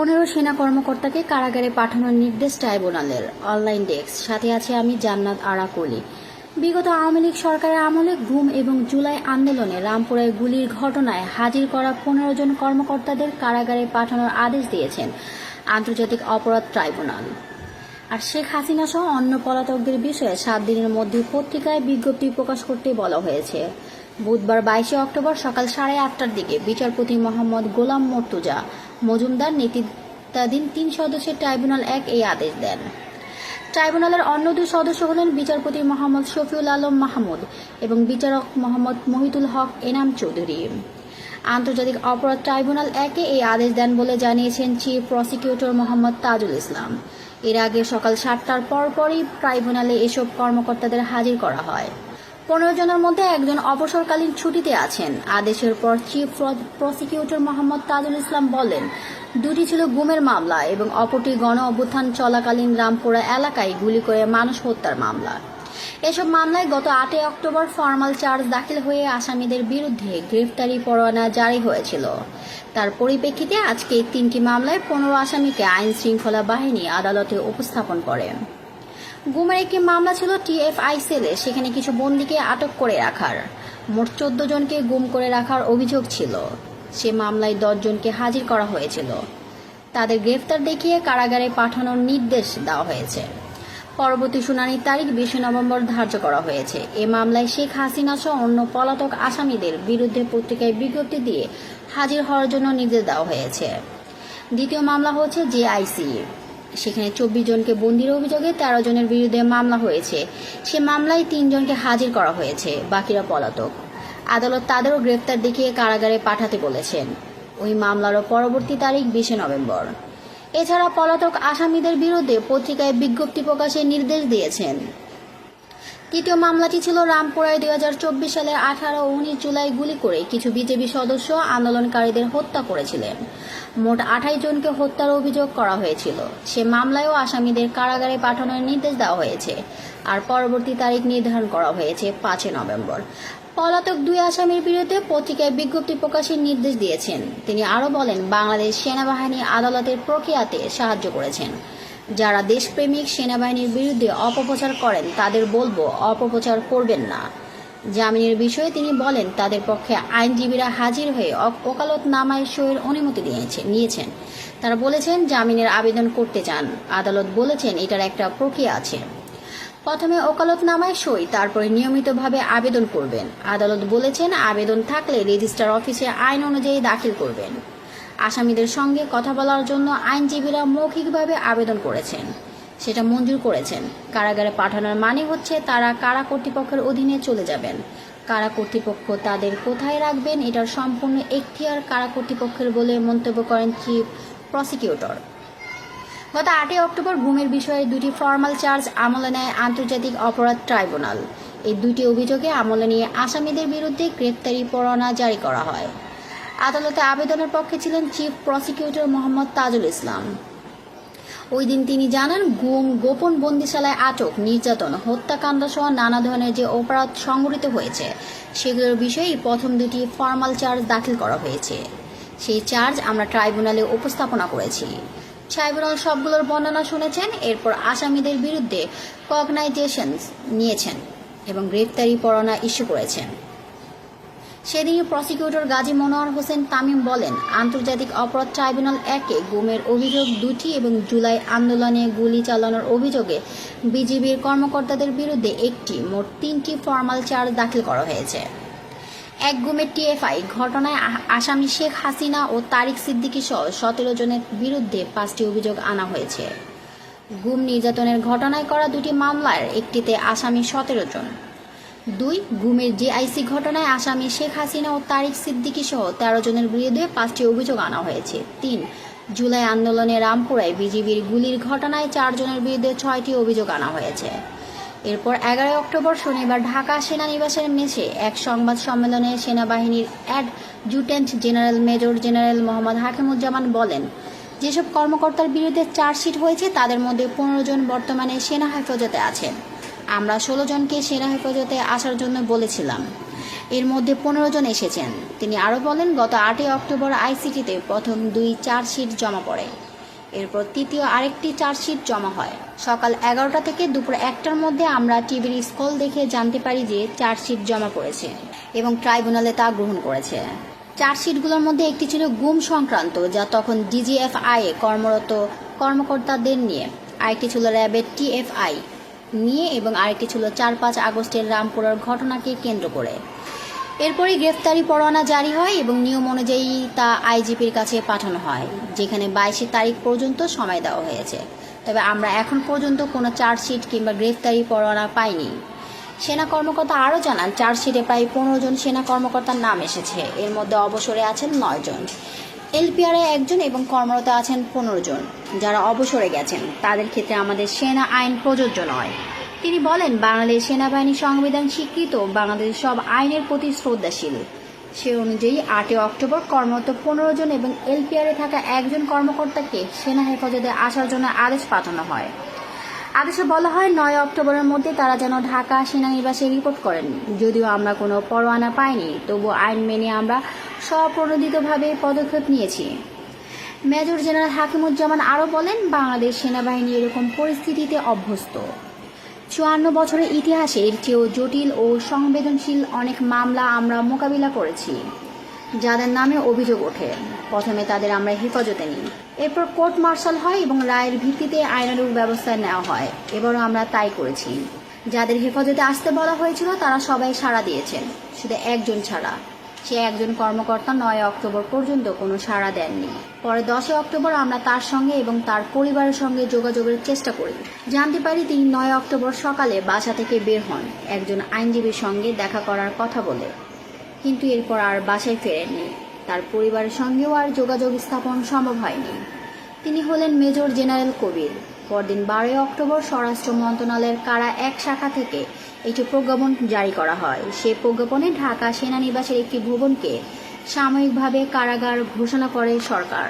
পনেরো সেনা কর্মকর্তাকে কারাগারে পাঠানোর নির্দেশ ট্রাইব্যুনালের। Online desk. সাথে আছে আমি জান্নাত আরাকলি। বিগত আওয়ামী লীগ সরকারের আমলে ঘুম এবং জুলাই আন্দোলনে রামপুরায় গুলির ঘটনায় হাজির করা পনেরো জন কর্মকর্তাদের কারাগারে পাঠানোর আদেশ দিয়েছেন আন্তর্জাতিক অপরাধ ট্রাইব্যুনাল। আর শেখ হাসিনা সহ অন্য পলাতকদের বিষয়ে সাত দিনের মধ্যে পত্রিকায় বিজ্ঞপ্তি প্রকাশ করতে বলা হয়েছে। বুধবার বাইশে অক্টোবর সকাল সাড়ে আটটার দিকে বিচারপতি মোহাম্মদ গোলাম মর্তুজা মজুমদার নেতৃত্বাধীন তিন সদস্যের ট্রাইব্যুনাল এক এই আদেশ দেন। ট্রাইব্যুনালের অন্য দুই সদস্য হলেন বিচারপতি মোহাম্মদ শফিউল আলম মাহমুদ এবং বিচারক মোহাম্মদ মহিতুল হক এনাম চৌধুরী। আন্তর্জাতিক অপরাধ ট্রাইব্যুনাল একে এই আদেশ দেন বলে জানিয়েছেন চিফ প্রসিকিউটর মোহাম্মদ তাজুল ইসলাম। এর আগে সকাল সাতটার পরপরই ট্রাইব্যুনালে এসব কর্মকর্তাদের হাজির করা হয়। পনেরো জনের মধ্যে একজন অবসরকালীন ছুটিতে আছেন। আদেশের পর চিফ প্রসিকিউটর মোহাম্মদ তাজুল ইসলাম বলেন, দুটি ছিল গুমের মামলা এবং অপরটি গণ অভ্যুত্থান চলাকালীন রামপুরা এলাকায় গুলি করে মানুষ হত্যার মামলা। এসব মামলায় গত আটই অক্টোবর ফর্মাল চার্জ দাখিল হয়ে আসামিদের বিরুদ্ধে গ্রেফতারি পরোয়ানা জারি হয়েছিল। তার পরিপ্রেক্ষিতে আজকে তিনটি মামলায় পনেরো আসামিকে আইন শৃঙ্খলা বাহিনী আদালতে উপস্থাপন করে গুমের একটি মামলা ছিল টিএফআই সেলে, সেখানে কিছু বন্দীকে আটক করে রাখার। মোট চোদ্দ জনকে গুম করে রাখার অভিযোগ ছিল। সে মামলায় দশজনকে হাজির করা হয়েছিল। তাদের গ্রেফতার দেখিয়ে কারাগারে পাঠানোর নির্দেশ দেওয়া হয়েছে। পরবর্তী শুনানির তারিখ বিশে নভেম্বর ধার্য করা হয়েছে। এ মামলায় শেখ হাসিনা সহ অন্য পলাতক আসামিদের বিরুদ্ধে পত্রিকায় বিজ্ঞপ্তি দিয়ে হাজির হওয়ার জন্য নির্দেশ দেওয়া হয়েছে। দ্বিতীয় মামলা হচ্ছে জেআইসি। সেখানে চব্বিশ জনকে বন্দির অভিযোগে তেরো জনের বিরুদ্ধে মামলা হয়েছে। সে মামলায় তিনজনকে হাজির করা হয়েছে, বাকিরা পলাতক। আদালত তাদেরও গ্রেপ্তার দেখিয়ে কারাগারে পাঠাতে বলেছেন। ওই মামলারও পরবর্তী তারিখ বিশে নভেম্বর। এছাড়া পলাতক আসামিদের বিরুদ্ধে পত্রিকায় বিজ্ঞপ্তি প্রকাশের নির্দেশ দিয়েছেন। তৃতীয় মামলাটি ছিল রামপুরায় দুই হাজার চব্বিশ সালের আঠারো উনিশ জুলাই গুলি করে কিছু বিজেপি সদস্য আন্দোলনকারীদের হত্যা করেছিলেন। মোট আঠাইশ জনকে হত্যার অভিযোগ করা হয়েছিল। সে মামলায়ও আসামিদের কারাগারে পাঠানোর নির্দেশ দেওয়া হয়েছে। আর পরবর্তী তারিখ নির্ধারণ করা হয়েছে পাঁচই নভেম্বর। পলাতক দুই আসামির বিরুদ্ধে পত্রিকায় বিজ্ঞপ্তি প্রকাশের নির্দেশ দিয়েছেন। তিনি আরও বলেন, বাংলাদেশ সেনাবাহিনী আদালতের প্রক্রিয়াতে সাহায্য করেছেন। যারা দেশপ্রেমিক সেনাবাহিনীর বিরুদ্ধে অপপ্রচার করেন, তাদের বলব অপপ্রচার করবেন না। জামিনের বিষয়ে তিনি বলেন, তাদের পক্ষে আইনজীবীরা হাজির হয়ে অক- ওকালতনামায় সইয়ের অনুমতি দিয়েছে নিয়েছেন। তারা বলেছেন, জামিনের আবেদন করতে চান। আদালত বলেছেন, এটার একটা প্রক্রিয়া আছে। প্রথমে ওকালতনামায় সই, তারপরে নিয়মিতভাবে আবেদন করবেন। আদালত বলেছেন, আবেদন থাকলে রেজিস্ট্রার অফিসে আইন অনুযায়ী দাখিল করবেন। আসামিদের সঙ্গে কথা বলার জন্য আইনজীবীরা মৌখিকভাবে আবেদন করেছেন। সেটা মঞ্জুর করেছেন। কারাগারে পাঠানোর মানে হচ্ছে তারা কারা কর্তৃপক্ষের অধীনে চলে যাবেন। কারা কর্তৃপক্ষ তাদের কোথায় রাখবেন এটার সম্পূর্ণ এখতিয়ার কারা কর্তৃপক্ষের বলে মন্তব্য করেন চিফ প্রসিকিউটর। গত আটই অক্টোবর গুমের বিষয়ে দুটি ফর্মাল চার্জ আমলে নেয় আন্তর্জাতিক অপরাধ ট্রাইব্যুনাল। এই দুটি অভিযোগে আমলে নিয়ে আসামিদের বিরুদ্ধে গ্রেপ্তারি পরোয়ানা জারি করা হয়। আদালতে আবেদনের পক্ষে ছিলেন চিফ প্রসিকিউটর মোহাম্মদ তাজুল ইসলাম। ওই দিন তিনি জানান, গুম, গোপন বন্দিশালায় আটক, নির্যাতন, হত্যাকাণ্ড সহ নানা ধরনের যে অপরাধ সংঘটিত হয়েছে, সেগুলোর বিষয়েই প্রথম দুটি ফর্মাল চার্জ দাখিল করা হয়েছে। সেই চার্জ আমরা ট্রাইব্যুনালে উপস্থাপনা করেছি। ট্রাইব্যুনাল সবগুলোর বর্ণনা শুনেছেন, এরপর আসামিদের বিরুদ্ধে কগনাইজেশন নিয়েছেন এবং গ্রেপ্তারি পরোয়ানা ইস্যু করেছেন। সেদিনই প্রসিকিউটর গাজী মনোয়ার হোসেন তামিম বলেন, আন্তর্জাতিক অপরাধ ট্রাইব্যুনাল একে গুমের অভিযোগ দুটি এবং জুলাই আন্দোলনে গুলি চালানোর অভিযোগে বিজিবির কর্মকর্তাদের বিরুদ্ধে একটি, মোট তিনটি ফর্মাল চার্জ দাখিল করা হয়েছে। এক গুমের টিএফআই ঘটনায় আসামি শেখ হাসিনা ও তারিক সিদ্দিকী সহ সতেরো জনের বিরুদ্ধে পাঁচটি অভিযোগ আনা হয়েছে। গুম নির্যাতনের ঘটনায় করা দুটি মামলার একটিতে আসামি সতেরো জন। দুই, গুমের জেআইসি ঘটনায় আসামি শেখ হাসিনা ও তারিক সিদ্দিকী সহ তেরো জনের বিরুদ্ধে পাঁচটি অভিযোগ আনা হয়েছে। তিন, জুলাই আন্দোলনে রামপুরায় বিজিবির গুলির ঘটনায় চারজনের বিরুদ্ধে ছয়টি অভিযোগ আনা হয়েছে। এরপর এগারোই অক্টোবর শনিবার ঢাকা সেনানিবাসের মেসে এক সংবাদ সম্মেলনে সেনাবাহিনীর adjutant general major general Mohammad Hakimuzzaman বলেন, যেসব কর্মকর্তার বিরুদ্ধে চার্জশিট হয়েছে, তাদের মধ্যে পনেরো জন বর্তমানে সেনা হেফাজতে আছেন। আমরা ষোলো জনকে সেনা হেফাজতে আসার জন্য বলেছিলাম। এর মধ্যে পনেরো জন এসেছেন। তিনি আরও বলেন, গত আটই অক্টোবর আইসিটিতে প্রথম দুই চার্জশিট জমা পড়ে। এরপর তৃতীয় আরেকটি চার্জশিট জমা হয়। সকাল এগারোটা থেকে দুপুর একটার মধ্যে আমরা টিভির স্কল দেখে জানতে পারি যে চার্জশিট জমা পড়েছে এবং ট্রাইব্যুনালে তা গ্রহণ করেছে। চার্জশিটগুলোর মধ্যে একটি ছিল গুম সংক্রান্ত, যা তখন ডিজিএফআই কর্মরত কর্মকর্তাদের নিয়ে। আরেকটি ছিল র্যাবের টিএফআই নিয়ে এবং আরেকটি ছিল চার পাঁচ আগস্টের রামপুরার ঘটনাকে কেন্দ্র করে। এরপরই গ্রেফতারি পরোয়ানা জারি হয় এবং নিয়ম অনুযায়ী তা আইজিপির কাছে পাঠানো হয়, যেখানে বাইশে তারিখ পর্যন্ত সময় দেওয়া হয়েছে। তবে আমরা এখন পর্যন্ত কোনো চার্জশিট কিংবা গ্রেফতারি পরোয়ানা পাইনি। সেনা কর্মকর্তা আরও জানান, চার্জশিটে প্রায় পনেরো জন সেনা কর্মকর্তার নাম এসেছে। এর মধ্যে অবসরে আছেন নয় জন। এলপিআরে একজন এবং কর্মরত আছেন পনেরো জন, যারা অবসরে গেছেন। তাদের ক্ষেত্রে আমাদের সেনা আইন প্রযোজ্য নয়। তিনি বলেন, বাংলাদেশ সেনাবাহিনী সংবিধান স্বীকৃত, বাংলাদেশ সব আইনের প্রতি শ্রদ্ধাশীল। সে অনুযায়ী আটই অক্টোবর কর্মরত পনেরো জন এবং এলপিআরে থাকা একজন কর্মকর্তাকে সেনা হেফাজতে আসার জন্য আদেশ পাঠানো হয়। আদেশে বলা হয়, নয় অক্টোবরের মধ্যে তারা যেন ঢাকা সেনানিবাসে রিপোর্ট করেন। যদিও আমরা কোনো পরোয়ানা পাইনি তবু আইন মেনে আমরা স্বপ্রণোদিতভাবে পদক্ষেপ নিয়েছি। মেজর জেনারেল হাকিমুজ্জামান আরও বলেন, বাংলাদেশ সেনাবাহিনী এরকম পরিস্থিতিতে অভ্যস্ত। চুয়ান্ন বছরের ইতিহাসে এর চেয়েও জটিল ও সংবেদনশীল অনেক মামলা আমরা মোকাবিলা করেছি। যাদের নামে অভিযোগ ওঠে। প্রথমে তাদের আমরা হেফাজতে নিই। এরপর কোর্ট মার্শাল হয় এবং রায়ের ভিত্তিতে আইনানুগ ব্যবস্থা নেওয়া হয়। এবারও আমরা তাই করেছি। যাদের হেফাজতে আসতে বলা হয়েছিল, তারা সবাই সাড়া দিয়েছেন। শুধু একজন ছাড়া। সে একজন কর্মকর্তা নয় অক্টোবর পর্যন্ত কোনো সাড়া দেননি। পরে দশই অক্টোবর আমরা তার সঙ্গে এবং তার পরিবারের সঙ্গে যোগাযোগের চেষ্টা করি। জানতে পারি তিনি নয় অক্টোবর সকালে বাসা থেকে বের হন। একজন আইনজীবীর সঙ্গে দেখা করার কথা বলে। কিন্তু এরপর আর বাসায় ফেরেননি। তার পরিবারের সঙ্গেও আর যোগাযোগ স্থাপন সম্ভব হয়নি। তিনি হলেন মেজর জেনারেল কবির। পরদিন বারোই অক্টোবর স্বরাষ্ট্র মন্ত্রণালয়ের কারা এক শাখা থেকে একটি প্রজ্ঞাপন জারি করা হয়। সে প্রজ্ঞাপনে ঢাকা সেনানিবাসের একটি ভবনকে সাময়িকভাবে কারাগার ঘোষণা করে সরকার।